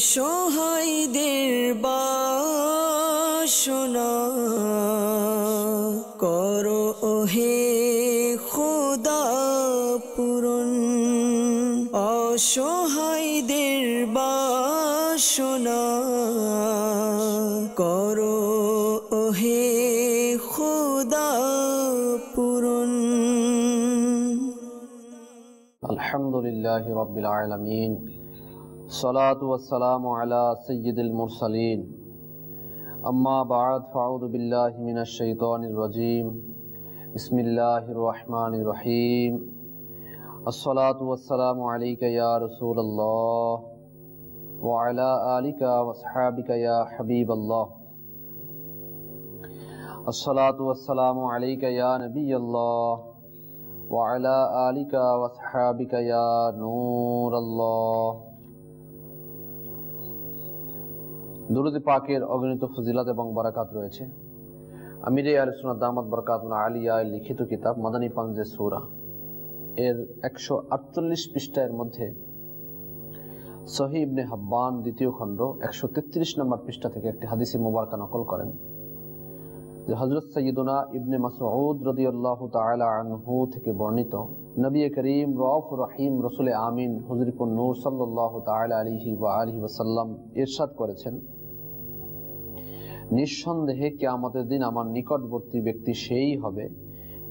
অসহায়দের বাসনা করো ওহে খোদা পূরণ অসহায়দের বাসনা করো ওহে খোদা পূরণ الحمد لله رب العالمين والصلاة والسلام على سيد المرسلين. اما بعد فعوذ بالله من الشيطان الرجيم. بسم الله الرحمن الرحيم. الصلاة والسلام عليك يا رسول الله وعلى آلك واصحابکہ يا حبيب الله. الصلاة والسلام عليك يا نبي الله وعلى آلك واصحابکہ يا نور الله. দুরুদ পাকের অগণিত ফজিলত এবং বারাকাত রয়েছে। আমির আলোচনা দামাত বরকাত আলিয়া লিখিত কিতাব মাদানী পাঞ্জে সৌরা। এর একশো আটচল্লিশ পৃষ্ঠার মধ্যে সহি ইবনে হাব্বান দ্বিতীয় খণ্ড একশো তেত্রিশ নম্বর পৃষ্ঠা থেকে একটি হাদিসে মোবারকা নকল করেন, যে হজরত সৈয়দুনা ইবনে মাসউদ রদিয়াল্লাহু তাআলা আনহু থেকে বর্ণিত, নবী করিম রফ রহিম, রসুল আমিন হুজরিপুর নূর সাল্লাল্লাহু তাআলা আলাইহি ওয়া আলিহি ওয়াসাল্লাম ইরশাদ করেছেন নিঃসন্দেহে কিয়ামতের দিন আমার নিকটবর্তী ব্যক্তি সেই হবে,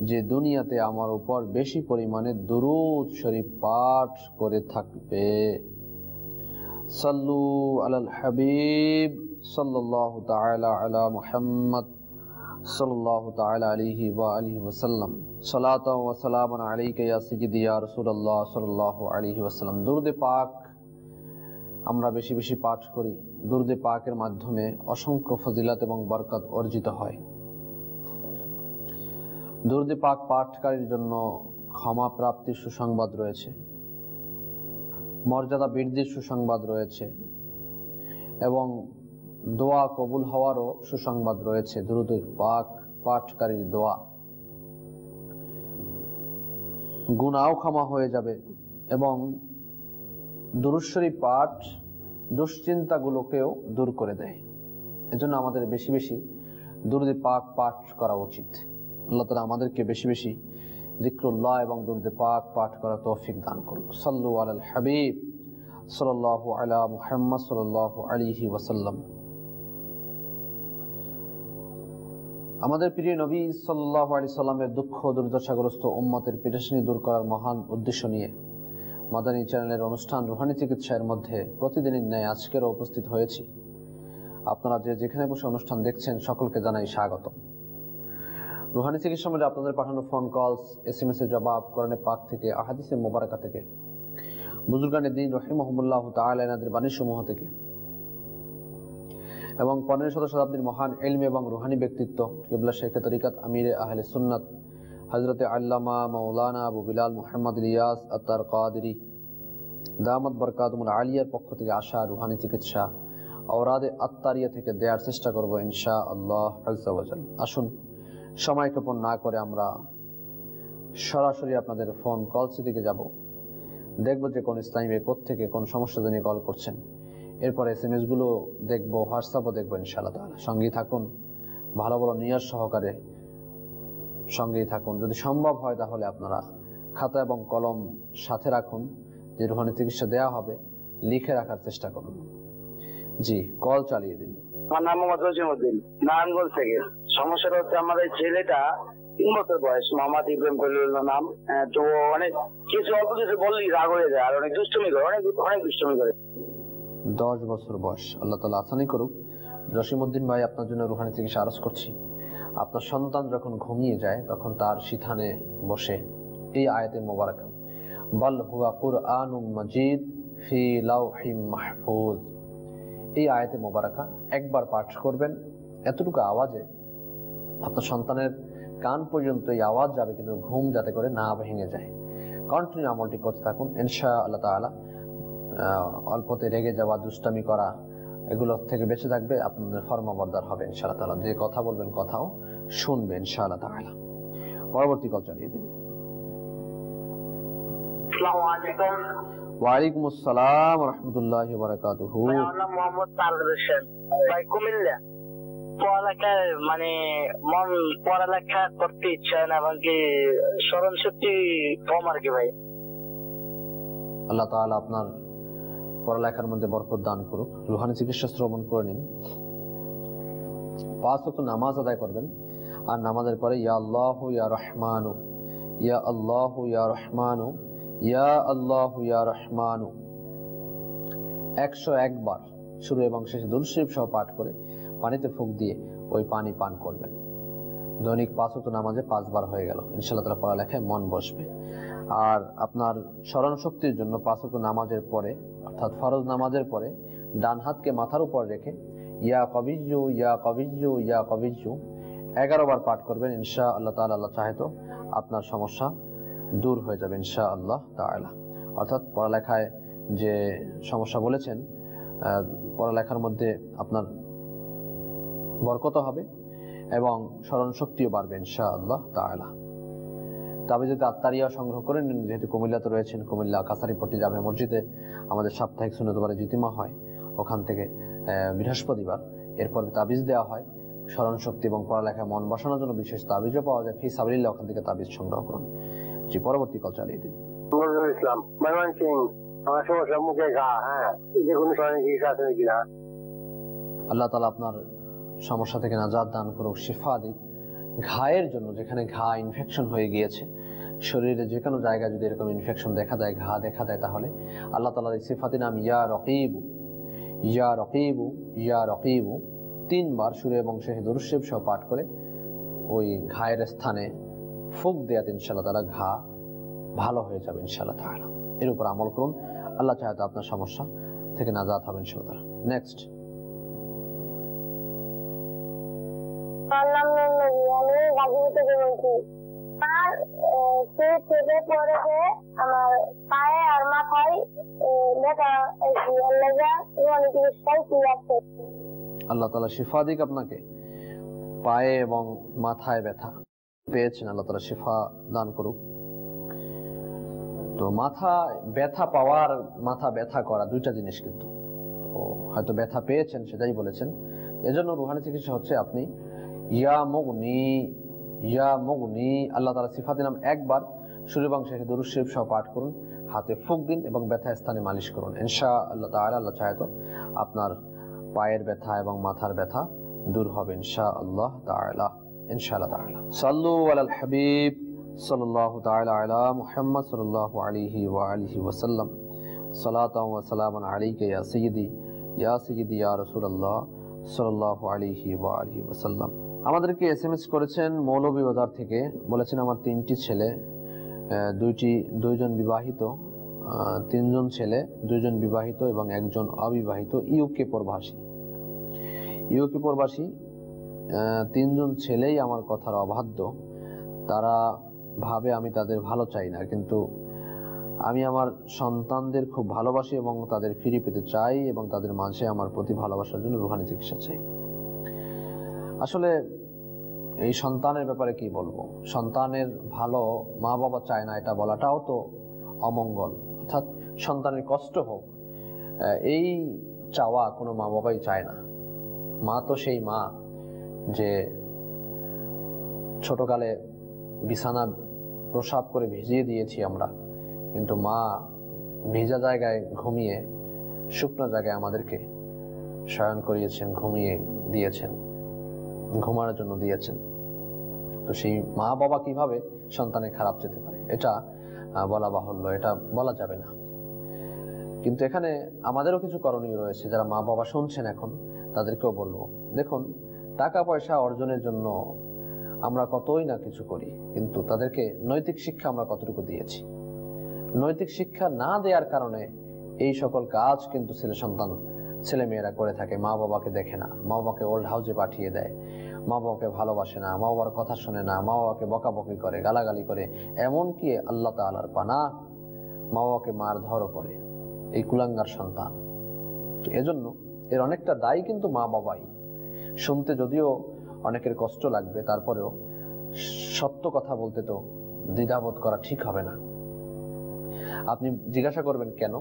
যে দুনিয়াতে আমার উপর বেশি পরিমাণে দুরূদ শরীফ পাঠ করে থাকবে। সাল্লু আলাল হাবিব, সাল্লাল্লাহু তাআলা আলা মুহাম্মদ, সাল্লাল্লাহু তাআলা আলাইহি ওয়া আলিহি ওয়াসাল্লাম। সালাতা ওয়া সালামান আলাইকা ইয়া সাইয়্যিদি ইয়া রাসূলুল্লাহ, সাল্লাল্লাহু আলাইহি ওয়াসাল্লাম। দুরুদে পাক আমরা বেশি বেশি পাঠ করি। দুর্দে পাকের মাধ্যমে অসংখ্য ফজিলাত এবং বরকত অর্জিত হয়। দুর্দে পাক পাঠকারীর জন্য ক্ষমা প্রাপ্তির সুসংবাদ রয়েছে। মর্যাদা বৃদ্ধির সুসংবাদ রয়েছে। এবং দোয়া কবুল হওয়ারও সুসংবাদ রয়েছে দ্রুত পাক পাঠকারীর দোয়া। গুণাও ক্ষমা হয়ে যাবে এবং দুরুশ্বরী পাঠ দুশ্চিন্তাগুলোকেও দূর করে দেয়। এজন্য আমাদের বেশি বেশি দুরুদে পাক পাঠ করা উচিত। আল্লাহ তালা আমাদেরকে বেশি বেশি জিক্রুল্লাহ এবং দুরুদে পাক পাঠ করা তৌফিক দান করুক। সাল্লু আল হাবিব সাল্লাহ আলা মুহাম্মদ সাল্লাহ আলিহি ওয়াসাল্লাম। আমাদের প্রিয় নবী সাল্লাহ আলি সাল্লামের দুঃখ দুর্দশাগ্রস্ত উম্মতের পেরেশানি দূর করার মহান উদ্দেশ্য নিয়ে মাদানী চ্যানেলের অনুষ্ঠান রুহানি চিকিৎসার মধ্যে প্রতিদিনের ন্যায় আজকেরও উপস্থিত হয়েছি। আপনারা যে যেখানে বসে অনুষ্ঠান দেখছেন, সকলকে জানাই স্বাগত রুহানি চিকিৎসা মধ্যে আপনাদের পাঠানো phone calls S M S এর জবাব, কোরআনে পাক থেকে আহাদিসের মোবারকা থেকে বুজুর্গানের দিন রহিমহমুল্লাহ বাণী সমূহ থেকে এবং পনেরো শত শতাব্দীর মহান এলম এবং রুহানি ব্যক্তিত্ব কিবলা শেখ তরিকাত আমিরে আহলে সুন্নাত হজরতে আল্লামা মৌলানা আবু বিলাল মোহাম্মদ ইলিয়াস আত্তার কাদরি দামদ বরকাতমুল আলিয়ার পক্ষ থেকে আসা রুহানি চিকিৎসা ঔরাদে আত্মারিয়া থেকে দেওয়ার চেষ্টা করব ইনশা আল্লাহ আসুন, সময় ক্ষেপণ না করে আমরা সরাসরি আপনাদের ফোন কলসি দিকে যাব। দেখব যে কোন ইসলামী থেকে কোন সমস্যা নিয়ে কল করছেন। এরপর এস এম এসগুলো দেখব হোয়াটসঅ্যাপও দেখব ইনশাআল্লাহ সঙ্গেই থাকুন, ভালো ভালো নিয়ার সহকারে সঙ্গেই থাকুন। যদি সম্ভব হয় তাহলে আপনারা খাতা এবং কলম সাথে রাখুন যে রুহানি চিকিৎসা দেওয়া হবে লিখে রাখার চেষ্টা করুন। জি কল চালিয়ে দিন। আমার নাম মোহাম্মদ রসিমুদ্দিন নারায়ণগঞ্জ থেকে। সমস্যাটা হচ্ছে এই ছেলেটা তিন বছর বয়স মোহাম্মদ ইব্রাহিম কলিউল্লাহ নাম। তো অনেক কিছু অল্প কিছু বললেই রাগ হয়ে যায় আর অনেক দুষ্টুমি করে অনেক অনেক দুষ্টুমি করে। দশ বছর বয়স আল্লাহ তালা আসানি করুক। জসিমুদ্দিন ভাই আপনার জন্য রুহানি চিকিৎসা আরজ করছি। আপনার সন্তান যখন ঘুমিয়ে যায়, তখন তার সিথানে বসে। এই আয়াতের মোবারকা। বাল হুয়া কুরআন মজিদ ফি লাউহিম মাহফুজ। এই আয়াতে মোবারকা, একবার পাঠ করবেন, এতটুকু আওয়াজে আপনার সন্তানের কান পর্যন্ত এই আওয়াজ যাবে, কিন্তু ঘুম যাতে করে না ভেঙে যায়। কন্টিনিউ আমলটি করতে থাকুন ইনশা আল্লাহ তাআলা অল্পতে রেগে যাওয়া, দুষ্টামি করা এগুলো থেকে বেঁচে থাকবে আপনাদের ফর্মাবর্দার হবে ইনশাআল্লাহ তাআলা। যে কথা বলবেন কথাও শুনবে ইনশাআল্লাহ তাআলা। পরবর্তী কল চালিয়ে দিন আসসালামু আলাইকুম। ওয়ালাইকুম আসসালাম রহমতুল্লাহ বারাকাতুহু মোহাম্মদ হোসেন। ভাই কুমিল্লা। পড়ালেখায় মানে মন পড়ালেখা করতে ইচ্ছা না এবং কি স্মরণ শক্তি কম আর কি ভাই। আল্লাহ তাআলা আপনার পড়ালেখার মধ্যে বরকত দান করুক। রুহানি চিকিৎসা শ্রবণ করে নিন। পাঁচ ওয়াক্ত নামাজ আদায় করবেন। আর নামাজের পরে, ইয়া আল্লাহ, ইয়া রহমানু, ইয়া আল্লাহ, ইয়া রহমানু, ইয়া আল্লাহ, ইয়া রহমানু। একশো একবার শুরু এবং শেষে দুরশরীফ সহ পাঠ করে পানিতে ফুক দিয়ে ওই পানি পান করবেন। দৈনিক পাঁচ ওয়াক্ত নামাজে পাঁচবার হয়ে গেল। ইনশাল্লাহ তালা পড়ালেখায় মন বসবে। আর আপনার স্মরণ শক্তির জন্য পাঁচ ওয়াক্ত নামাজের পরে অর্থাৎ ফরজ নামাজের পরে ডান হাতকে মাথার উপর রেখে ইয়া কবিজু ইয়া কবিজু ইয়া কবিজু এগারো বার পাঠ করবেন ইনশা আল্লাহ তাআলা। আল্লাহ চাহে তো আপনার সমস্যা দূর হয়ে যাবে ইনশা আল্লাহ তাআলা। অর্থাৎ পড়ালেখায় যে সমস্যা বলেছেন পড়ালেখার মধ্যে আপনার বরকত হবে এবং স্মরণ শক্তিও বাড়বে ইনশা আল্লাহ তাআলা। তবে যদি আত্মারিয়া সংগ্রহ করে নিন যেহেতু কুমিল্লাতে রয়েছেন কুমিল্লা কাসারিপট্টি জামে মসজিদে আমাদের সাপ্তাহিক সুন্নতবারে জিতিমা হয়। ওখান থেকে বৃহস্পতিবার এরপর তাবিজ দেওয়া হয়। স্মরণ শক্তি এবং পড়ালেখায় মন বসানোর জন্য বিশেষ তাবিজও পাওয়া যায়। ফি সাবিল্লাহ ওখান থেকে তাবিজ সংগ্রহ করুন। জি পরবর্তী কল চালিয়ে দিন। ইসলাম সিং আমার সমস্যা মুখে ঘা হ্যাঁ যে কোনো সময় চিকিৎসা আছে নাকি আল্লাহ তালা আপনার সমস্যা থেকে নাজাদ দান করুক শিফা দিক। ঘায়ের জন্য যেখানে ঘা ইনফেকশন হয়ে গিয়েছে শরীরে যে কোনো জায়গায় যদি এরকম ইনফেকশন দেখা দেয় ঘা দেখা দেয় তাহলে আল্লাহ তালার এই সিফাতি নাম ইয়া রকিবু ইয়া রকিবু ইয়া রকিবু তিনবার সুরে এবং শেহে দুরুশেব সহ পাঠ করে ওই ঘায়ের স্থানে ফুক দেয়াতে ইনশাল্লাহ তালা ঘা ভালো হয়ে যাবে ইনশাল্লাহ তাহলে এর উপর আমল করুন আল্লাহ চাহে আপনার সমস্যা থেকে নাজাদ হবে ইনশাল্লাহ নেক্সট আমার নাম গাজীপুর থেকে বলছি যে আমার পায়ে আর মাথায় আল্লাহ তালা শিফা দিক আপনাকে। পায়ে এবং মাথায় ব্যথা পেয়েছেন, আল্লাহ তালা শিফা দান করুক। তো মাথা ব্যথা পাওয়ার, মাথা ব্যথা করা দুইটা জিনিস কিন্তু। হয়তো ব্যথা পেয়েছেন, সেটাই বলেছেন। এজন্য রুহানি চিকিৎসা হচ্ছে আপনি, ইয়া মুগনি ইয়া মুগনি, আল্লাহ তালা সিফাতি নাম একবার সূর্যবংশ শেষে দরুদ সহ পাঠ করুন, হাতে ফুক দিন এবং ব্যথা স্থানে মালিশ করুন। ইনশা আল্লাহ তাআলা, আল্লাহ চাহে তো আপনার পায়ের ব্যথা এবং মাথার ব্যথা দূর হবে ইনশা আল্লাহ তাআলা, ইনশাআল্লাহ তাআলা। সাল্লু আলাল হাবিব, সাল্লাল্লাহু তাআলা আলা মুহাম্মদ ওয়া আলিহি ওয়া সাল্লাম সালাতাও ওয়া সালামান আলাইকা ইয়া সাইয়্যিদি ইয়া সাইয়্যিদি ইয়া রাসূলুল্লাহ সাল্লাল্লাহু আলাইহি ওয়া আলিহি ওয়া এস এম এস করেছেন মৌলভীবাজার থেকে। বলেছেন, আমার তিনটি ছেলে দুইটি, দুইজন বিবাহিত তিনজন ছেলে, দুইজন বিবাহিত এবং একজন অবিবাহিত ইউকে প্রবাসী। ইউকে প্রবাসী তিনজন ছেলেই আমার কথার অবাধ্য। তারা ভাবে আমি তাদের ভালো চাই না, কিন্তু আমি আমার সন্তানদের খুব ভালোবাসি এবং তাদের ফিরে পেতে চাই এবং তাদের মাঝে আমার প্রতি ভালোবাসার জন্য রুহানি চিকিৎসা চাই। আসলে এই সন্তানের ব্যাপারে কি বলব? সন্তানের ভালো মা বাবা চায় না এটা বলাটাও তো অমঙ্গল। অর্থাৎ সন্তানের কষ্ট হোক এই চাওয়া কোনো মা বাবাই চায় না। মা তো সেই মা যে ছোটকালে বিছানা প্রসাব করে ভিজিয়ে দিয়েছি আমরা। কিন্তু মা ভিজা জায়গায় ঘুমিয়ে, শুকনো জায়গায় আমাদেরকে শয়ন করিয়েছেন, ঘুমিয়ে দিয়েছেন। ঘুমানোর জন্য দিয়েছেন। তো সেই মা বাবা কীভাবে সন্তানের খারাপ যেতে পারে, এটা বলা বাহুল্য, এটা বলা যাবে না। কিন্তু এখানে আমাদেরও কিছু করণীয় রয়েছে, যারা মা বাবা শুনছেন এখন, তাদেরকেও বলব। দেখুন, টাকা পয়সা অর্জনের জন্য আমরা কতই না কিছু করি, কিন্তু তাদেরকে নৈতিক শিক্ষা আমরা কতটুকু দিয়েছি। নৈতিক শিক্ষা না দেওয়ার কারণে এই সকল কাজ কিন্তু ছেলে সন্তান ছেলে মেয়েরা করে থাকে, মা বাবাকে দেখে না। মা বাবাকে ওল্ড হাউসে পাঠিয়ে দেয়। মা বাবাকে ভালোবাসে না, মা বাবার কথা শোনে না, মা বাবাকে বকাবকি করে, গালাগালি করে, এমনকি আল্লাহ তালার পানা মা বাবাকে মারধরও করে। এই কুলাঙ্গার সন্তান। এজন্য এর অনেকটা দায়ী কিন্তু মা বাবাই। শুনতে যদিও অনেকের কষ্ট লাগবে, তারপরেও সত্য কথা বলতে তো দ্বিধাবোধ করা ঠিক হবে না। আপনি জিজ্ঞাসা করবেন কেন?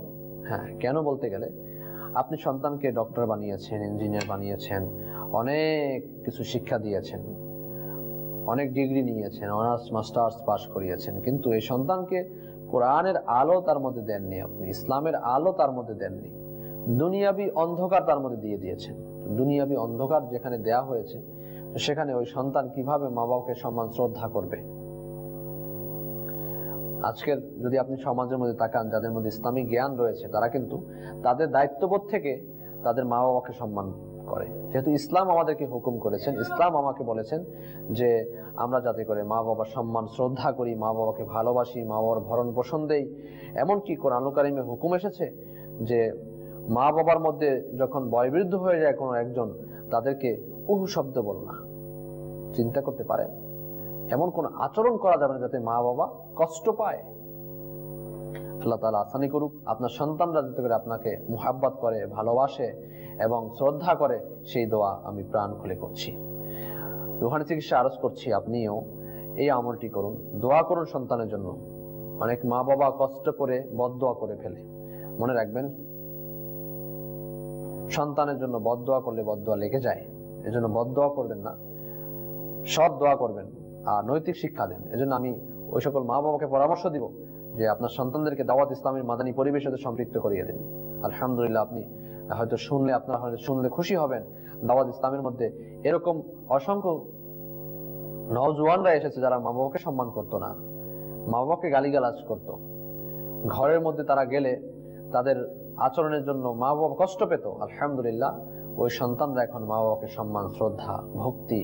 হ্যাঁ কেন বলতে গেলে আপনি সন্তানকে ডক্টর বানিয়েছেন ইঞ্জিনিয়ার বানিয়েছেন, অনেক কিছু শিক্ষা দিয়েছেন, অনেক ডিগ্রি নিয়েছেন অনার্স মাস্টার্স পাস করিয়েছেন, কিন্তু এই সন্তানকে কোরআনের আলো তার মধ্যে দেননি আপনি, ইসলামের আলো তার মধ্যে দেননি, দুনিয়াবি অন্ধকার তার মধ্যে দিয়ে দিয়েছেন। দুনিয়াবি অন্ধকার যেখানে দেয়া হয়েছে সেখানে ওই সন্তান কীভাবে মা বাবাকে সম্মান, শ্রদ্ধা করবে? আজকের যদি আপনি সমাজের মধ্যে তাকান, যাদের মধ্যে ইসলামিক জ্ঞান রয়েছে, তারা কিন্তু তাদের দায়িত্ববোধ থেকে তাদের মা বাবাকে সম্মান করে। যেহেতু ইসলাম আমাদেরকে হুকুম করেছেন, ইসলাম আমাকে বলেছেন যে আমরা যাতে করে মা বাবার সম্মান, শ্রদ্ধা করি মা বাবাকে ভালোবাসি মা বাবার ভরণ পোষণ দেই। এমনকি কোরআন কারিমে হুকুম এসেছে যে মা বাবার মধ্যে যখন বয়বৃদ্ধ হয়ে যায় কোনো একজন, তাদেরকে উহু শব্দ বলো না। চিন্তা করতে পারেন? এমন কোন আচরণ করা যাবে না যাতে মা বাবা কষ্ট পায়। আল্লাহ তালা আসানি করুক, আপনার সন্তানরা যাতে করে আপনাকে মুহাব্বত করে, ভালোবাসে এবং শ্রদ্ধা করে, সেই দোয়া আমি প্রাণ খুলে করছি। রুহানি চিকিৎসা আরজ করছি, আপনিও এই আমলটি করুন। দোয়া করুন সন্তানের জন্য। অনেক মা বাবা কষ্ট করে বদদোয়া করে ফেলে। মনে রাখবেন, সন্তানের জন্য বদদোয়া করলে বদদোয়া লেগে যায়। এজন্য বদদোয়া করবেন না। সব দোয়া করবেন। নৈতিক শিক্ষা দেন। এজন্য আমি ওই সকল মা বাবাকে পরামর্শ দিব যে আপনার সন্তানদেরকে দাওয়াত ইসলামের মাদানী পরিবেশের সাথে সম্পৃক্ত করিয়ে দিন। আলহামদুলিল্লাহ, আপনি হয়তো শুনলে আপনার হয়তো শুনলে খুশি হবেন। দাওয়াত ইসলামের মধ্যে এরকম অসংখ্য নওজোয়ানরা এসেছে যারা মা বাবাকে সম্মান করতো না, মা বাবাকে গালিগালাজ করত। ঘরের মধ্যে তারা গেলে তাদের আচরণের জন্য মা বাবা কষ্ট পেত। আলহামদুলিল্লাহ, ওই সন্তানরা এখন মা বাবাকে সম্মান, শ্রদ্ধা, ভক্তি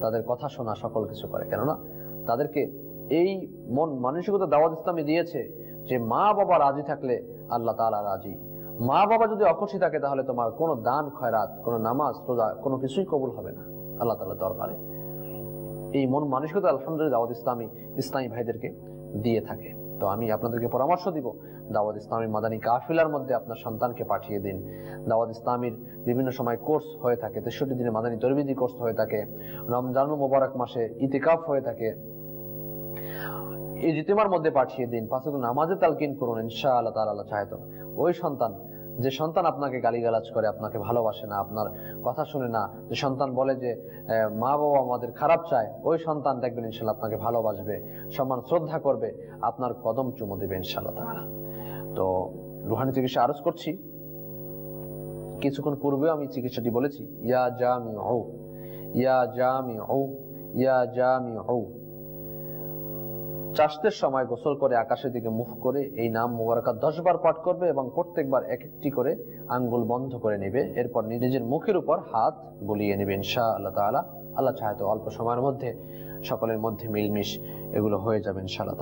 তাদের কথা শোনা সকল কিছু করে। কেননা তাদেরকে এই মন মানসিকতা দাওয়াত ইসলামী দিয়েছে যে মা বাবা রাজি থাকলে আল্লাহ তালা রাজি। মা বাবা যদি অখুশি থাকে তাহলে তোমার কোনো দান, খয়রাত, কোনো নামাজ, রোজা কোনো কিছুই কবুল হবে না আল্লাহ তালা দরবারে। এই মন মানসিকতা আলহামদুলিল্লাহ দাওয়াত ইসলামী ইসলামী ভাইদেরকে দিয়ে থাকে। তো আমি আপনাদেরকে পরামর্শ দিব, দাওয়াত ইসলামী মাদানী কাফিলার মধ্যে আপনার সন্তানকে পাঠিয়ে দিন। দাওয়াত ইসলামীর বিভিন্ন সময় কোর্স হয়ে থাকে, তেষট্টি দিনে মাদানী তরবিদি কোর্স হয়ে থাকে, রমজান মোবারক মাসে ইতিকাফ হয়ে থাকে। এই জিতেমার মধ্যে পাঠিয়ে দিন পাশে নামাজে তালকিন করুন ইনশা আল্লাহ তালা তো। ওই সন্তান যে সন্তান আপনাকে গালিগালাজ করে, আপনাকে ভালোবাসে না, আপনার কথা শুনে না, যে সন্তান বলে যে মা বাবা আমাদের খারাপ চায় ওই সন্তান দেখবেন ইনশাল্লাহ আপনাকে ভালোবাসবে, সম্মান, শ্রদ্ধা করবে, আপনার কদম চুমো দেবে ইনশাল্লাহ তারা তো রুহানি চিকিৎসা আরজ করছি। কিছুক্ষণ পূর্বেও আমি চিকিৎসাটি বলেছি, ইয়া জামি ও ইয়া জামি ও ইয়া জামি ও চাষতের সময় গোসল করে আকাশের দিকে মুখ করে এই নাম মোবারকা দশ বার পাঠ করবে এবং প্রত্যেকবার এক একটি করে আঙ্গুল বন্ধ করে নেবে। এরপর নিজের মুখের উপর হাত বুলিয়ে নেবে ইনশা আল্লাহ তালা আল্লাহ চাহে তো অল্প সময়ের মধ্যে সকলের মধ্যে মিলমিশ এগুলো হয়ে যাবে ইনশা আল্লাহ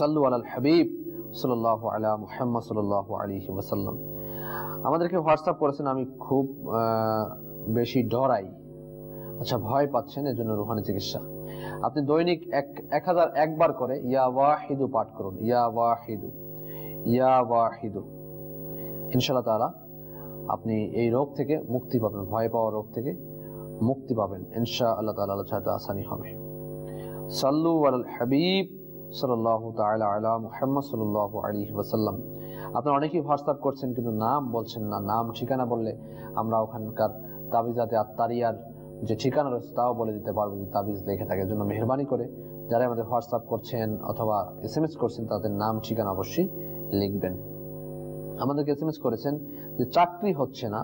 সাল্লু আল হাবিব সাল্লাহ আলা মুহাম্মদ সাল্লাহ আলী ওয়াসাল্লাম। আমাদেরকে হোয়াটসঅ্যাপ করেছেন, আমি খুব বেশি ডরাই। আচ্ছা ভয় পাচ্ছেন এর জন্য রুহানি চিকিৎসা। আপনি দৈনিক এক এক হাজার একবার করে ইয়া ওয়াহিদু পাঠ করুন। ইয়া ওয়াহিদু। ইয়া ওয়াহিদু। ইনশাল্লাহ তালা আপনি এই রোগ থেকে মুক্তি পাবেন, ভয় পাওয়া রোগ থেকে মুক্তি পাবেন। ইনশা আল্লাহ তালা চাইতে আসানি হবে। সাল্লু আল হাবিব তালা আলা মুহাম্মদ সাল্লাহ আলী আপনারা অনেকেই হোয়াটসঅ্যাপ করছেন কিন্তু নাম বলছেন না। নাম ঠিকানা বললে আমরা ওখানকার তাবিজাতে আত্মারিয়ার যে ঠিকানা রয়েছে তাও বলে দিতে পারব যে তাবিজ লেখে থাকে। জন্য মেহরবানি করে যারা আমাদের হোয়াটসঅ্যাপ করছেন অথবা এস এম এস করছেন, তাদের নাম, ঠিকানা অবশ্যই লিখবেন। আমাদেরকে এস এম এস করেছেন যে চাকরি হচ্ছে না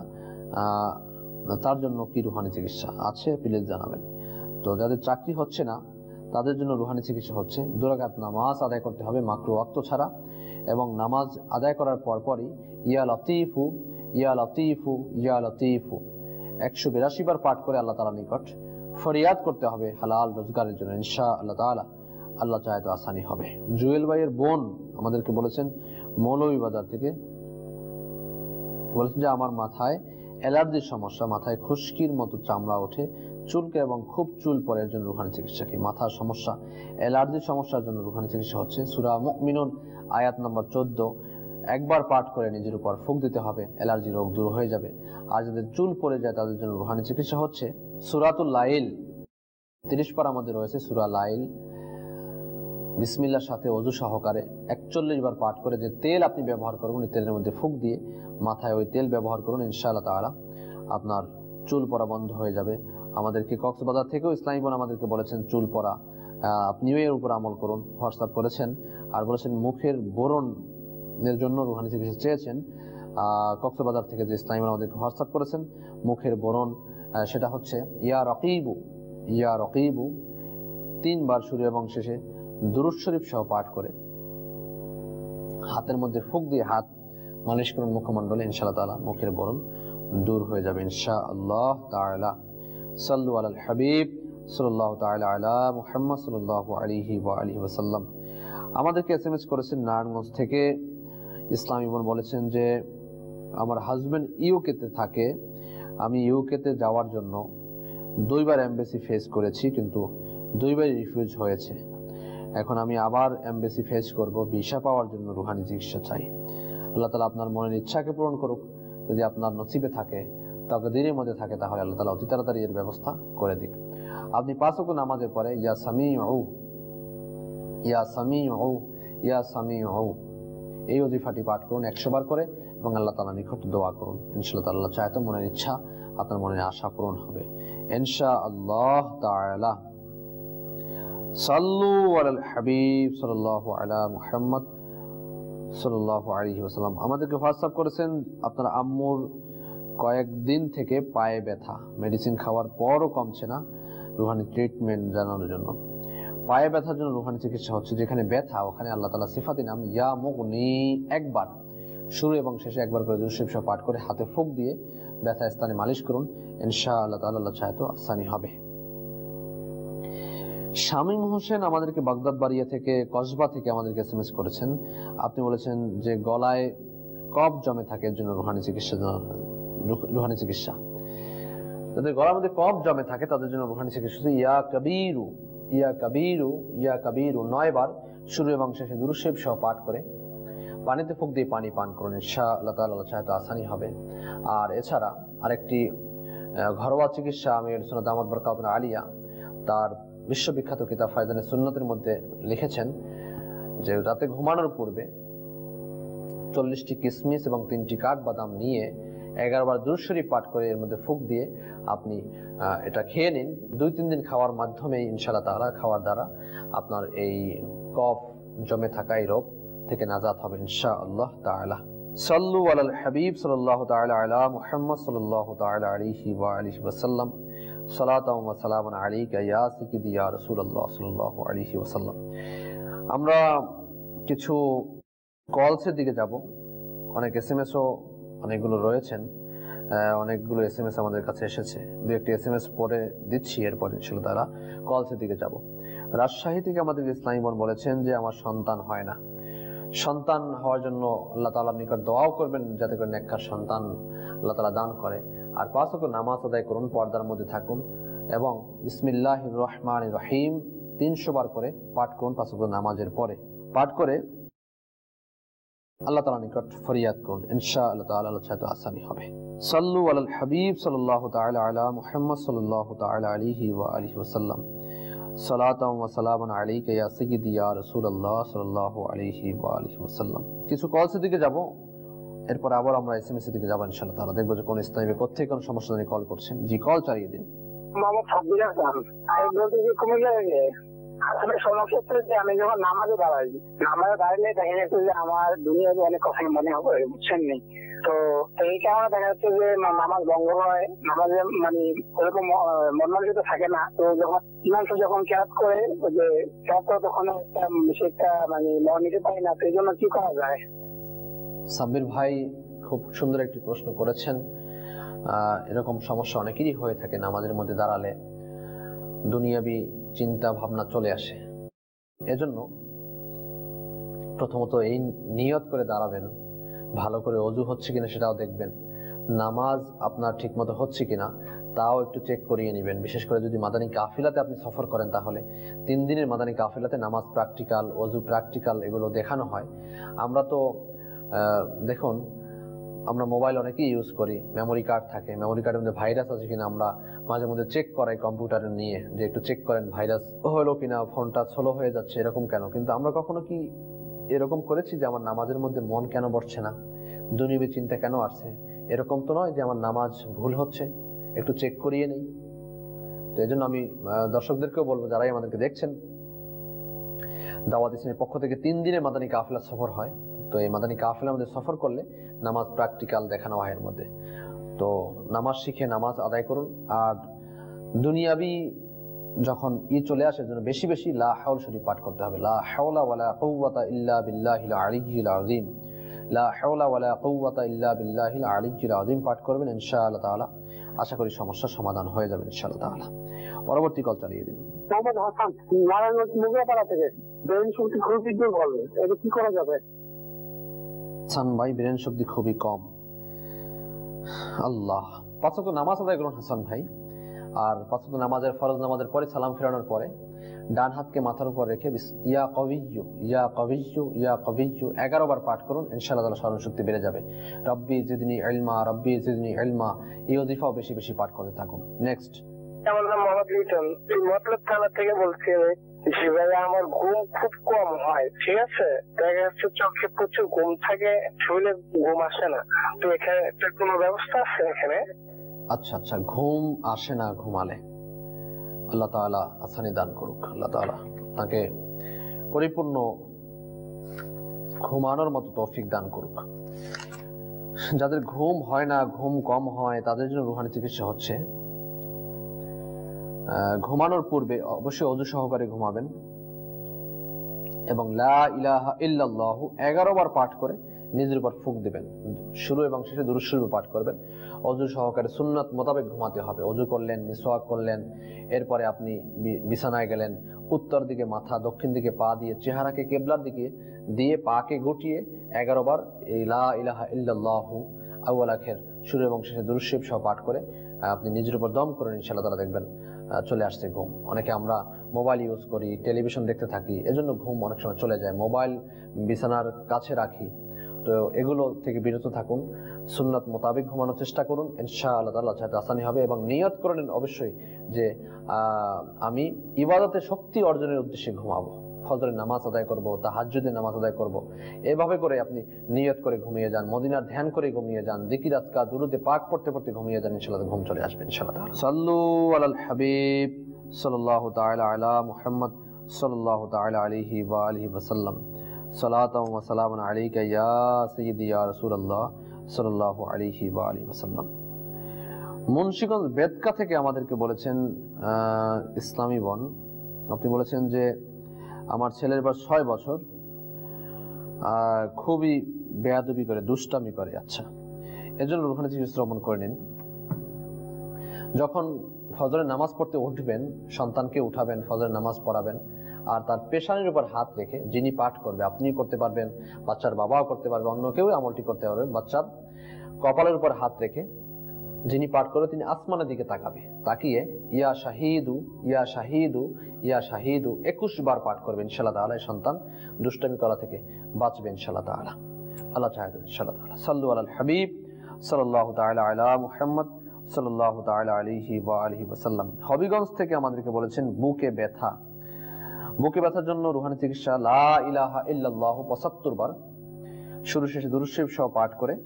তার জন্য কি রুহানি চিকিৎসা? আছে প্লিজ জানাবেন। তো যাদের চাকরি হচ্ছে না, তাদের জন্য রুহানি চিকিৎসা হচ্ছে। দুরাঘাত নামাজ আদায় করতে হবে মাকরু অক্ত ছাড়া এবং নামাজ আদায় করার পরপরই, ইয়া লতিফু ইয়া লতিফু ইয়া লতিফু। একশো বিরাশি বার পাঠ করে আল্লাহ তালা নিকট ফরিয়াদ করতে হবে হালাল রোজগারের জন্য ইনশা আল্লাহ তালা আল্লাহ চাহে তো আসানি হবে। জুয়েল ভাইয়ের বোন আমাদেরকে বলেছেন, মৌলভী বাজার থেকে বলেছেন যে, আমার মাথায় অ্যালার্জির সমস্যা, মাথায় খুশকির মতো চামড়া ওঠে, চুলকে এবং খুব চুল পরে এর জন্য রুহানি চিকিৎসা কি? মাথার সমস্যা অ্যালার্জির সমস্যার জন্য রুহানি চিকিৎসা হচ্ছে। সুরা মুকমিনুন আয়াত নম্বর চোদ্দ একবার পাঠ করে নিজের উপর ফুক দিতে হবে, অ্যালার্জি রোগ দূর হয়ে যাবে। আর যাদের চুল পড়ে যায়, তাদের জন্য রুহানি চিকিৎসা হচ্ছে সুরাতুল লাইল। তিরিশ পার আমাদের রয়েছে সুরা লাইল। বিসমিল্লার সাথে অজু সহকারে একচল্লিশ বার পাঠ করে যে তেল আপনি ব্যবহার করবেন, ওই তেলের মধ্যে ফুক দিয়ে মাথায় ওই তেল ব্যবহার করুন, ইনশাআল্লাহ তাআলা। আপনার চুল পড়া বন্ধ হয়ে যাবে। আমাদেরকে কক্সবাজার থেকেও ইসলামী বোন আমাদেরকে বলেছেন, চুল পড়া। আপনিও এর উপর আমল করুন। হোয়াটসঅ্যাপ করেছেন আর বলেছেন, মুখের বোরনের জন্য রুহানি চিকিৎসা চেয়েছেন কক্সবাজার থেকে যে ইসলামী আমাদেরকে হোয়াটসঅ্যাপ করেছেন, মুখের বরণ সেটা হচ্ছে ইয়া রকিবু ইয়া রকিবু, তিনবার শুরু এবং শেষে দুরুদ শরীফ সহ পাঠ করে। হাতের মধ্যে ফুক দিয়ে হাত মালিশ করুন মুখমণ্ডলে, ইনশাআল্লাহ তাআলা মুখের বরণ দূর হয়ে যাবে ইনশা আল্লাহ সাল্লু আলাল হাবিব, সাল্লাল্লাহু তাআলা আলা মুহাম্মদ সাল্লাল্লাহু আলাইহি ওয়া আলিহি ওয়াসাল্লাম। আমাদেরকে এসএমএস করেছেন নারায়ণগঞ্জ থেকে ইসলামী বোন বলেছেন যে, আমার হাজবেন্ড ইউকেতে থাকে, আমি ইউকেতে যাওয়ার জন্য দুইবার এমবেসি ফেস করেছি, কিন্তু দুইবার রিফিউজ হয়েছে। এখন আমি আবার এমবেসি ফেস করব ভিসা পাওয়ার জন্য রুহানি চিকিৎসা চাই। আল্লাহ তালা আপনার মনের ইচ্ছাকে পূরণ করুক। যদি আপনার নসিবে থাকে, তাকে দিনের মধ্যে থাকে, তাহলে আল্লাহ তালা অতি তাড়াতাড়ি এর ব্যবস্থা করে দিক। আপনি পাঁচ ওয়াক্ত নামাজের পরে, ইয়া সামি ও ইয়া সামি ও ইয়া সামি ও এই অজিফাটি পাঠ করুন একশো বার করে এবং আল্লাহ তালা নিকট দোয়া করুন। ইনশাল্লাহ তাল্লাহ চাইতো মনের ইচ্ছা, আপনার মনের আশা পূরণ হবে। ইনশা আল্লাহ তাআলা। সাল্লু আলাল হাবিব সাল্লাল্লাহু আলা মুহাম্মদ সাল্লাল্লাহু আলাইহি ওয়াসাল্লাম। আমাদেরকে হোয়াটসঅ্যাপ করেছেন আপনার আম্মুর কয়েকদিন থেকে পায়ে ব্যথা। মেডিসিন খাওয়ার পরও কমছে না। রুহানি ট্রিটমেন্ট জানানোর জন্য। পায়ে ব্যথার জন্য রুহানি চিকিৎসা হচ্ছে, যেখানে ব্যথা, ওখানে আল্লাহ তালা সিফাতি নাম, ইয়া মুগনি, একবার। শুরু এবং শেষে একবার করে দুশিব পাঠ করে হাতে ফুক দিয়ে ব্যথা স্থানে মালিশ করুন। ইনশা আল্লাহ তাআলা আল্লাহ তো আসানি হবে। শামীম হোসেন আমাদেরকে বাগদাদ বাড়িয়া থেকে, কসবা থেকে আমাদেরকে এসএমএস করেছেন। আপনি বলেছেন যে গলায় কফ জমে থাকে, এর জন্য রুহানি চিকিৎসা রুহানি চিকিৎসা। যাদের গলার মধ্যে কফ জমে থাকে, তাদের জন্য রুহানি চিকিৎসা ইয়া কবিরু। ইয়া কবিরু ইয়া কবিরু নয় বার শুরু এবং শেষে দুরুশেব সহ পাঠ করে। পানিতে ফুক দিয়ে পানি পান করুন ইনশা আল্লাহ তাআলা চাহে তো আসানি হবে। আর এছাড়া আরেকটি ঘরোয়া চিকিৎসা আমি এরসোনা দামাত বরকাতুন আলিয়া, তার বিশ্ববিখ্যাত কিতাব ফায়জানে সুন্নতের মধ্যে লিখেছেন যে রাতে ঘুমানোর পূর্বে চল্লিশটি কিসমিস এবং তিনটি কাঠ বাদাম নিয়ে এগারো বার দুরুশ্বরী পাঠ করে এর মধ্যে ফুক দিয়ে আপনি এটা খেয়ে নিন। দুই, তিন দিন খাওয়ার মাধ্যমে ইনশাল্লাহ তারা খাওয়ার দ্বারা আপনার এই কফ জমে থাকা এই রোগ থেকে নাজাত হবে ইনশা আল্লাহ তাআলা। সাল্লু আলাল হাবিব সাল্লাল্লাহু তাআলা আলা মুহাম্মদ সাল্লাল্লাহু তাআলা আলাইহি ওয়া আলিহি ওয়াসাল্লাম। সালাতাম ওয়া সালামান আলাইকা ইয়া সাইয়্যিদি ইয়া রাসূলুল্লাহ সাল্লাল্লাহু আলাইহি ওয়াসাল্লাম। আমরা কিছু কলসের দিকে যাব। অনেক এসএমএসও অনেকগুলো রয়েছেন। অনেকগুলো এসএমএস আমাদের কাছে এসেছে। দু একটি এসএমএস পরে দিচ্ছি, এরপর ইনশাল্লাহ তারা কলসের দিকে যাব। রাজশাহী থেকে আমাদের ইসলামী বোন বলেছেন যে, আমার সন্তান হয় না। সন্তান হওয়ার জন্য আল্লাহ তাআলার নিকট দোয়াও করবেন, যাতে করে নেককার সন্তান আল্লাহ তাআলা দান করে। আর পাঁচ নামাজ আদায় করুন, পর্দার মধ্যে থাকুন এবং ইসমিল্লাহ রহমান রহিম তিনশো বার করে পাঠ করুন, পাঁচ নামাজের পরে। পাঠ করে আল্লাহ তাআলা নিকট ফরিয়াদ করুন। ইনশা আল্লাহ তাআলা আল্লাহ চাইতে আসানি হবে। সাল্লু আলাল হাবিব সাল্লাল্লাহু তাআলা আলা মুহাম্মদ সাল্লাল্লাহু তাআলা আলিহি ওয়া আলিহি ওয়াসাল্লাম। কিছু কলসের দিকে যাব। এরপর আবার আমরা এসএমএস এর দিকে যাব ইনশাআল্লাহ তাআলা। দেখব কোন ইসলামী কোথেকে কোন সমস্যা নিয়ে কল করছেন। জি কল চালিয়ে দিন। যে আমি যখন নামাজে দাঁড়াই, নামাজে দাঁড়ালে দেখা যাচ্ছে যে আমার দুনিয়াতে অনেক কথা মনে হবে, বুঝছেন নি? তো এই কারণে দেখা যাচ্ছে যে নামাজ হয়, নামাজে মানে ওরকম থাকে না। তো যখন যখন ক্যারাত করে যে ক্যারাত করে তখন একটা মানে মন নিতে পারি না এই জন্য কি করা যায়? সাব্বির ভাই খুব সুন্দর একটি প্রশ্ন করেছেন। এরকম সমস্যা অনেকেরই হয়ে থাকে নামাজের মধ্যে দাঁড়ালে। দুনিয়াবি চিন্তা ভাবনা চলে আসে। এজন্য প্রথমত এই নিয়ত করে দাঁড়াবেন, ভালো করে অজু হচ্ছে কিনা সেটাও দেখবেন, নামাজ আপনার ঠিকমতো হচ্ছে কিনা তাও একটু চেক করিয়ে নেবেন। বিশেষ করে যদি মাদানী কাফিলাতে আপনি সফর করেন তাহলে, তিন দিনের মাদানী কাফিলাতে নামাজ প্র্যাকটিক্যাল অজু প্র্যাকটিক্যাল এগুলো দেখানো হয়। আমরা তো দেখুন আমরা মোবাইল অনেকেই ইউজ করি মেমোরি কার্ড থাকে মেমোরি কার্ডের মধ্যে ভাইরাস আছে কিনা আমরা মাঝে মধ্যে চেক করাই কম্পিউটারে নিয়ে, যে একটু চেক করেন ভাইরাস হলো কিনা ফোনটা স্লো হয়ে যাচ্ছে, এরকম কেন? কিন্তু আমরা কখনো কি এরকম করেছি যে আমার নামাজের মধ্যে মন কেন বসছে না? দুনিবি চিন্তা কেন আসছে? এরকম তো নয় যে আমার নামাজ ভুল হচ্ছে, একটু চেক করিয়ে নেই। তো এই জন্য আমি দর্শকদেরকেও বলব, যারাই আমাদেরকে দেখছেন, দাওয়াত ইসলামের পক্ষ থেকে তিন দিনের মাদানী কাফলা সফর হয়। তো এই মাদানী কাফেলার মধ্যে সফর করলে নামাজ প্র্যাকটিক্যাল দেখানো হয় এর মধ্যে। তো নামাজ শিখে নামাজ আদায় করুন। আর দুনিয়াবি যখন ই চলে আসে জন্য বেশি বেশি লা হাউল শরীফ পাঠ করতে হবে। লা হাওলা ওয়ালা ইল্লা বিল্লাহিল লা হাওলা ওয়ালা ইল্লা বিল্লাহিল পাঠ করবেন ইনশাআল্লাহ তাআলা। আশা করি সমস্যার সমাধান হয়ে যাবে ইনশাআল্লাহ তাআলা। পরবর্তী কল চালিয়ে দিন। মোহাম্মদ হাসান, নারায়ণগঞ্জ মুগলাপাড়া থেকে। ব্রেন শক্তি খুবই দুর্বল। এটা কি করা যাবে? হাসান ভাই ব্রেন শক্তি খুবই কম। আল্লাহ। পাঁচ ওয়াক্ত নামাজ আদায় করুন হাসান ভাই। আর পাঁচ ওয়াক্ত নামাজের ফরজ নামাজের পরে সালাম ফেরানোর পরে ডান হাতকে মাথার উপর রেখে ইয়া কবিজ্জু ইয়া কবিজ্জু ইয়া কবিজ্জু এগারো বার পাঠ করুন, ইনশাআল্লাহ স্মরণ শক্তি বেড়ে যাবে। রব্বি জিদনি ইলমা, রব্বি জিদনি ইলমা। এই অজিফাও বেশি বেশি পাঠ করতে থাকুন। নেক্সট আমার নাম মোহাম্মদ লিটন। মতলব থানা থেকে বলছি আমি। যে ভাই আমার ঘুম খুব কম হয়, ঠিক আছে? দেখা যাচ্ছে চোখে প্রচুর ঘুম থাকে, শরীরে ঘুম আসে না। তো এখানে একটা কোনো ব্যবস্থা আছে এখানে? আচ্ছা আচ্ছা ঘুম আসে না ঘুমালে। আল্লাহ তাআলা আসানি দান করুক, আল্লাহ তাআলা তাকে পরিপূর্ণ ঘুমানোর মতো তৌফিক দান করুক। যাদের ঘুম হয় না, ঘুম কম হয়, তাদের জন্য রুহানি চিকিৎসা হচ্ছে। ঘুমানোর পূর্বে অবশ্যই অজু সহকারে ঘুমাবেন। এবং লা ইলাহা ইল্লাল্লাহ এগারো বার পাঠ করে নিজের উপর ফুক দিবেন। শুরু এবং শেষে দুরুশ্বরূপে পাঠ করবেন। অজু সহকারে সুন্নাত মোতাবেক ঘুমাতে হবে। অজু করলেন মিসওয়াক করলেন, এরপরে আপনি বিছানায় গেলেন, উত্তর দিকে মাথা, দক্ষিণ দিকে পা দিয়ে চেহারাকে কেবলার দিকে দিয়ে পাকে গুটিয়ে এগারো বার লা ইলাহা ইল্লাল্লাহু আউয়াল আখের শুরু এবং শেষে দুরুশ্বরূপ সহ পাঠ করে আপনি নিজের উপর দম করেন ইনশাআল্লাহ তারা দেখবেন। চলে আসছে ঘুম। অনেকে আমরা মোবাইল ইউজ করি টেলিভিশন দেখতে থাকি, এজন্য ঘুম অনেক সময় চলে যায়। মোবাইল বিছানার কাছে রাখি। তো এগুলো থেকে বিরত থাকুন, সুন্নাত মোতাবেক ঘুমানোর চেষ্টা করুন ইনশা আল্লাহ তাল্লাহ সাহেব আসানি হবে এবং নিয়ত করে নিন অবশ্যই যে আমি ইবাদতে শক্তি অর্জনের উদ্দেশ্যে ঘুমাবো। ফজরের নামাজ আদায় করব তাহাজ্জুদের নামাজ আদায় করব। এভাবে করে আপনি নিয়ত করে ঘুমিয়ে যান মদিনার ধ্যান করে ঘুমিয়ে যান দিকির আজকা দুরুদে পাক পড়তে পড়তে ঘুমিয়ে যান ইনশাআল্লাহ ঘুম চলে আসবে ইনশাআল্লাহ। তাআলা। সাল্লু আলাল হাবিব সাল্লাল্লাহু তাআলা আলা মুহাম্মদ সাল্লাল্লাহু তাআলা আলাইহি ওয়া আলিহি ওয়াসাল্লাম। সালাতাম ওয়া সালামান আলাইকা ইয়া সাইয়্যিদি ইয়া রাসূলুল্লাহ সাল্লাল্লাহু আলাইহি ওয়া আলিহি ওয়াসাল্লাম। মুন্সিগঞ্জ বেদকা থেকে আমাদেরকে বলেছেন আহ, ইসলামী বন আপনি বলেছেন যে আমার ছেলের বয়স ছয় বছর। খুবই বেয়াদবি করে, দুষ্টামি করে আচ্ছা। এজন্য রুহানি চিকিৎসা শ্রবণ করে নিন। যখন ফজরের নামাজ পড়তে উঠবেন, সন্তানকে উঠাবেন, ফজরের নামাজ পড়াবেন, আর তার পেশানির উপর হাত রেখে যিনি পাঠ করবে, আপনিও করতে পারবেন, বাচ্চার বাবাও করতে পারবে, অন্য কেউ আমলটি করতে পারবে, বাচ্চার কপালের উপর হাত রেখে যিনি পাঠ করবে তিনি আসমানের দিকে তাকাবে। তাকিয়ে, ইয়া শাহিদু ইয়া শাহিদু ইয়া শাহিদু, একুশ বার পাঠ করবে ইনশাল্লাহ এই সন্তান। দুষ্টামি করা থেকে বাঁচবে ইনশাল্লাহ তাআলা। আল্লাহ চাহিদু ইনশাল্লাহ তাআলা। সাল্লু আলাল হাবিব, সাল্লাল্লাহু তাআলা আলা মুহাম্মদ, সাল্লাল্লাহু তাআলা আলাইহি ওয়া আলিহি ওয়াসাল্লাম। হবিগঞ্জ থেকে আমাদেরকে বলেছেন, বুকে ব্যথা। বুকে ব্যথার জন্য রুহানি চিকিৎসা, লা ইলাহা ইল্লাল্লাহ 75 বার। শুরু শেষে দুরুশরীফ সহ পাঠ করে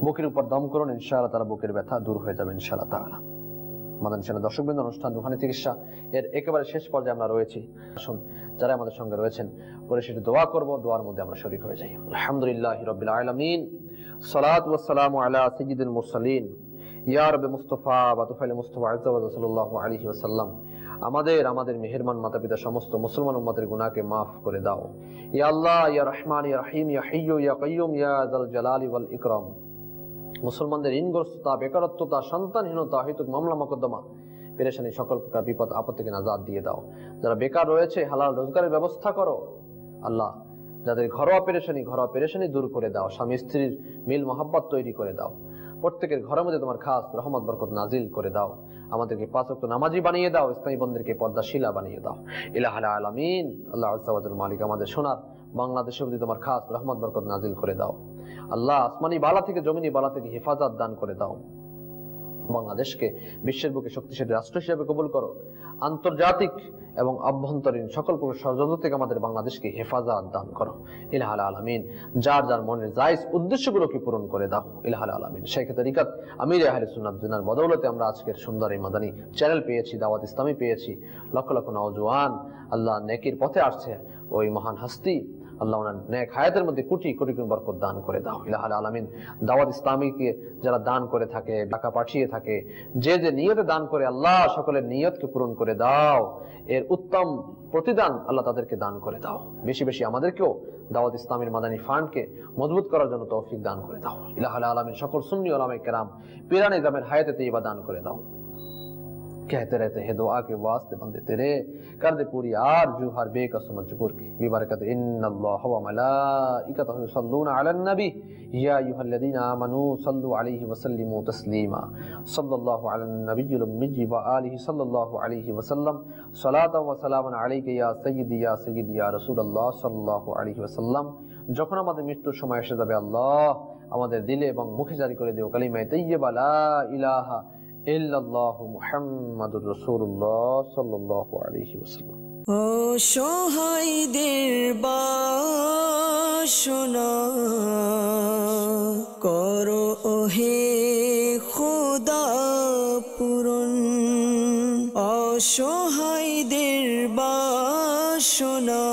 বুকের উপর দম করুন, ইনশাআল্লাহ তারা বুকের ব্যথা দূর হয়ে যাবে, ইনশাআল্লাহ তাআলা। মাদান দর্শকবৃন্দ, অনুষ্ঠান রুহানি চিকিৎসা এর একেবারে শেষ পর্যায়ে আমরা রয়েছি। আসুন, যারা আমাদের সঙ্গে রয়েছেন পরে দোয়া করব, দোয়ার মধ্যে আমরা হয়ে যাই। আলহামদুলিল্লাহ রবিল আলমিন। সালাত আলা রবে মুস্তফা মুস্তফা আলাইহি ওয়াসাল্লাম। আমাদের আমাদের মেহেরমান মাতা পিতা সমস্ত মুসলমান উম্মতের গুনাহকে মাফ করে দাও। ইয়া আল্লাহ, ইয়া রহমান, ইয়া রহিম, ইয়া হাইয়্যু, ইয়া কাইয়্যুম, ইয়া যাল জালালি ওয়াল ইকরাম। মুসলমানদের ঋণগ্রস্ততা, বেকারত্বতা, সন্তানহীনতা হয়তো মামলা মকদ্দমা। পেরেশানি সকল প্রকার বিপদ, আপদ থেকে নাজাদ দিয়ে দাও। যারা বেকার রয়েছে, হালাল রোজগারের ব্যবস্থা করো। আল্লাহ, যাদের ঘরোয়া পেরেশানি ঘরোয়া পেরেশানি দূর করে দাও। স্বামী স্ত্রীর মিল মহাব্বত তৈরি করে দাও। প্রত্যেকের ঘরের মধ্যে তোমার খাস রহমত, বরকত নাজিল করে দাও। আমাদেরকে পাঁচ ওয়াক্ত নামাজি বানিয়ে দাও ইসলামী পর্দা শিলা বানিয়ে দাও। ইলাহাল আলামিন, আল্লাহ মালিক আমাদের সোনার বাংলাদেশের প্রতি তোমার খাস রহমত, বরকত নাজিল করে দাও। আল্লাহ আসমানি বালা থেকে জমিনি বালা থেকে হেফাজত দান করে দাও। বাংলাদেশকে বিশ্বের বুকে শক্তিশালী রাষ্ট্র হিসেবে কবুল করো। আন্তর্জাতিক এবং অভ্যন্তরীণ সকল প্রকার ষড়যন্ত্র থেকে আমাদের বাংলাদেশকে হেফাজত দান করো। ইলাহাল আলমিন, যার যার মনের জায়জ উদ্দেশ্যগুলোকে পূরণ করে দাও। ইলাহাল আলমিন শেখ তরিকাত আমির আহলে সুন্নাত বদৌলতে আমরা আজকের সুন্দর এই মাদানী চ্যানেল পেয়েছি, দাওয়াত ইসলামী পেয়েছি। লক্ষ লক্ষ নওজোয়ান আল্লাহ নেকির পথে আসছে। ওই মহান হাস্তি আল্লাহ ওনার নেক হায়াতের মধ্যে কোটি কোটি গুণ বরকত দান করে দাও। ইলাহাল আলামিন। দাওয়াত ইসলামীকে যারা দান করে থাকে, টাকা পাঠিয়ে থাকে, যে যে নিয়তে দান করে আল্লাহ সকলের নিয়তকে পূরণ করে দাও। এর উত্তম প্রতিদান আল্লাহ তাদেরকে দান করে দাও। বেশি বেশি আমাদেরকেও দাওয়াত ইসলামের মাদানী ফান্ডকে মজবুত করার জন্য তৌফিক দান করে দাও। ইলাহাল আলামিন, সকল সুন্নি ওলামে কেরাম, পিরান ইসলামের হায়াতে তৈবা দান করে দাও। کہتے رہتے ہیں، دعا کے واسطے بندے تیرے، کر دے پوری آر جو ہر بے کا سمجھ جبور کی۔ بی برکت۔ ان اللہ و ملائکتہ یصلون علی النبی۔ یا ایوہ الذین آمنوا صلو علیہ وسلموا تسلیما۔ صل اللہ علی النبی المیجی و آلہ صل اللہ علیہ وسلم۔ صلاة و سلام علیک یا سیدی یا سیدی، یا رسول اللہ صل اللہ علیہ وسلم۔ যখন مدی মৃত্যুর شمائش এসে اللہ اما دے دلے بانگ মুখে জারি করে দিও কালিমায় তাইয়্যিবা লা ইলাহা ইল্লাল্লাহু মুহাম্মাদুর রাসূলুল্লাহ সাল্লাল্লাহু আলাইহি ওয়াসাল্লাম। অসহায়দের বাসনা করো ওহে খোদা পূরণ। অসহায়দের বাসনা